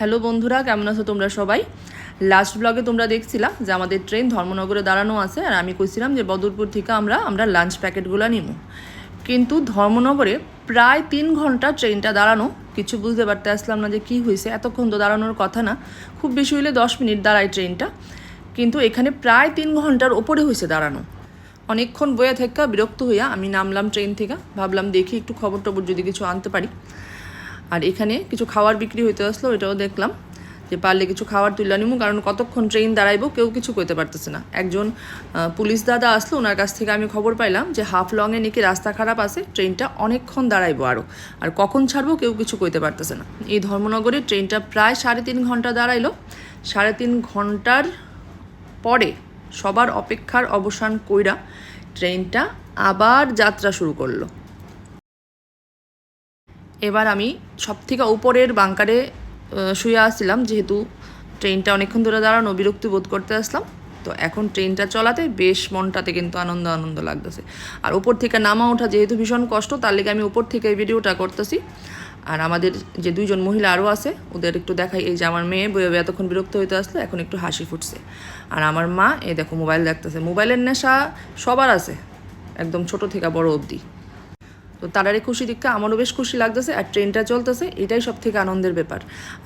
Hello বন্ধুরা, কেমন আছো তোমরা সবাই? লাস্ট ব্লগে তোমরা দেখছিলা যে আমাদের ট্রেন ধর্মনগরে দাঁড়ানো আছে আর আমি কইছিলাম যে বদরপুর থেকে আমরা আমরা লাঞ্চ প্যাকেটগুলো নিব কিন্তু ধর্মনগরে প্রায় তিন ঘণ্টা ট্রেনটা দাঁড়ানো, কিছু বুঝতে পারতে আসলাম না যে কী হয়েছে এতক্ষণ তো দাঁড়ানোর কথা না। খুব বেশি হইলে দশ মিনিট দাঁড়ায় ট্রেনটা কিন্তু এখানে প্রায় তিন ঘণ্টার ওপরে হয়েছে দাঁড়ানো। অনেকক্ষণ বয়ে থেকে বিরক্ত হইয়া আমি নামলাম ট্রেন থেকে, ভাবলাম দেখি একটু খবর টবর যদি কিছু আনতে পারি। আর এখানে কিছু খাওয়ার বিক্রি হইতে আসলো, এটাও দেখলাম, যে পারলে কিছু খাওয়ার তুলে নিমু, কারণ কতক্ষণ ট্রেন দাঁড়াইবো, কেউ কিছু করতে পারতেছে না। একজন পুলিশ দাদা আসলো ওনার কাছ থেকে আমি খবর পাইলাম যে হাফ লংয়ে নাকি রাস্তা খারাপ আছে ট্রেনটা অনেকক্ষণ দাঁড়াইবো আরও আর কখন ছাড়বো কেউ কিছু করতে পারতেছে না। এই ধর্মনগরে ট্রেনটা প্রায় সাড়ে তিন ঘণ্টা দাঁড়াইলো। সাড়ে তিন ঘণ্টার পরে সবার অপেক্ষার অবসান কইরা ট্রেনটা আবার যাত্রা শুরু করল। এবার আমি সব থেকে উপরের বাংকারে শুয়ে আসছিলাম, যেহেতু ট্রেনটা অনেকক্ষণ ধরে দাঁড়ানো, বিরক্তি বোধ করতে আসলাম। তো এখন ট্রেনটা চলাতে বেশ মনটাতে কিন্তু আনন্দ আনন্দ লাগতেছে। আর উপর থেকে নামা ওঠা যেহেতু ভীষণ কষ্ট, তার লেগে আমি উপর থেকে এই ভিডিওটা করতেছি। আর আমাদের যে দুইজন মহিলা আরও আছে, ওদের একটু দেখাই। এই যে আমার মেয়ে বয়ে এতক্ষণ বিরক্ত হইতে আসলো, এখন একটু হাসি ফুটছে। আর আমার মা এ দেখো মোবাইল দেখতেছে। মোবাইলের নেশা সবার আছে, একদম ছোট থেকে বড় অবধি। তো তারারে খুশি দিকটা আমারও বেশ খুশি লাগতেছে আর ট্রেনটা চলতেছে, এটাই সব থেকে আনন্দের ব্যাপার।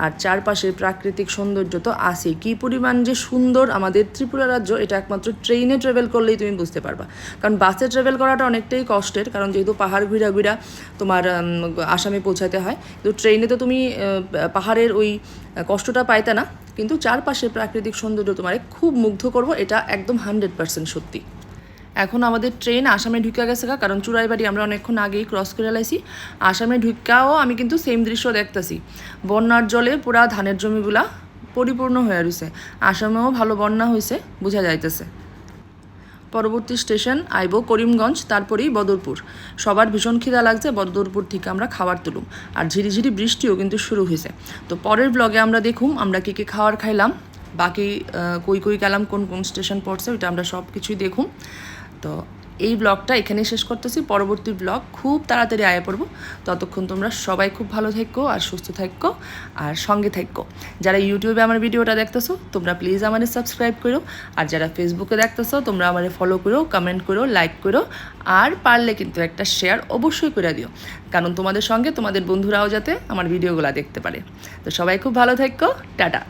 আর চারপাশের প্রাকৃতিক সৌন্দর্য তো আছেই। কী পরিমাণ যে সুন্দর আমাদের ত্রিপুরা রাজ্য, এটা একমাত্র ট্রেনে ট্রাভেল করলেই তুমি বুঝতে পারবা। কারণ বাসে ট্রাভেল করাটা অনেকটাই কষ্টের, কারণ যেহেতু পাহাড় ঘুরা ঘুরা তোমার আসামে পৌঁছাতে হয় তো ট্রেনে তো তুমি পাহাড়ের ওই কষ্টটা পাইতে না। কিন্তু চারপাশের প্রাকৃতিক সৌন্দর্য তোমার খুব মুগ্ধ করব, এটা একদম হান্ড্রেড পার্সেন্ট সত্যি। এখন আমাদের ট্রেন আসামে ঢুকে গেছে কারণ চুড়াইবাড়ি আমরা অনেকক্ষণ আগেই ক্রস করে লাইছি। আসামে ঢুকাও আমি কিন্তু সেম দৃশ্য দেখতেছি। বন্যার জলে পুরা ধানের জমিগুলা পরিপূর্ণ হয়ে রয়েছে আসামেও ভালো বন্যা হয়েছে বোঝা যাইতেছে। পরবর্তী স্টেশন আইব করিমগঞ্জ, তারপরেই বদরপুর। সবার ভীষণ খিদা লাগছে, বদরপুর থেকে আমরা খাবার তুলুম। আর ঝিরিঝিরি বৃষ্টিও কিন্তু শুরু হয়েছে তো পরের ব্লগে আমরা দেখুম, আমরা কী কী খাবার খাইলাম, বাকি কই কই গেলাম, কোন কোন স্টেশন পড়ছে, ওইটা আমরা সব কিছুই দেখুম। তো এই ব্লগটা এখানে শেষ করতেছি। পরবর্তী ব্লগ খুব তাড়াতাড়ি আয়া পড়ব। ততক্ষণ তোমরা সবাই খুব ভালো থাকো আর সুস্থ থাকো আর সঙ্গে থাকো। যারা ইউটিউবে আমার ভিডিওটা দেখতেছো, তোমরা প্লিজ আমাদের সাবস্ক্রাইব করো। আর যারা ফেসবুকে দেখতেছো, তোমরা আমাদের ফলো করো কমেন্ট করো লাইক করো। আর পারলে কিন্তু একটা শেয়ার অবশ্যই করে দিও। কারণ তোমাদের সঙ্গে তোমাদের বন্ধুরাও যাতে আমার ভিডিওগুলো দেখতে পারে। তো সবাই খুব ভালো থাকো। টাটা।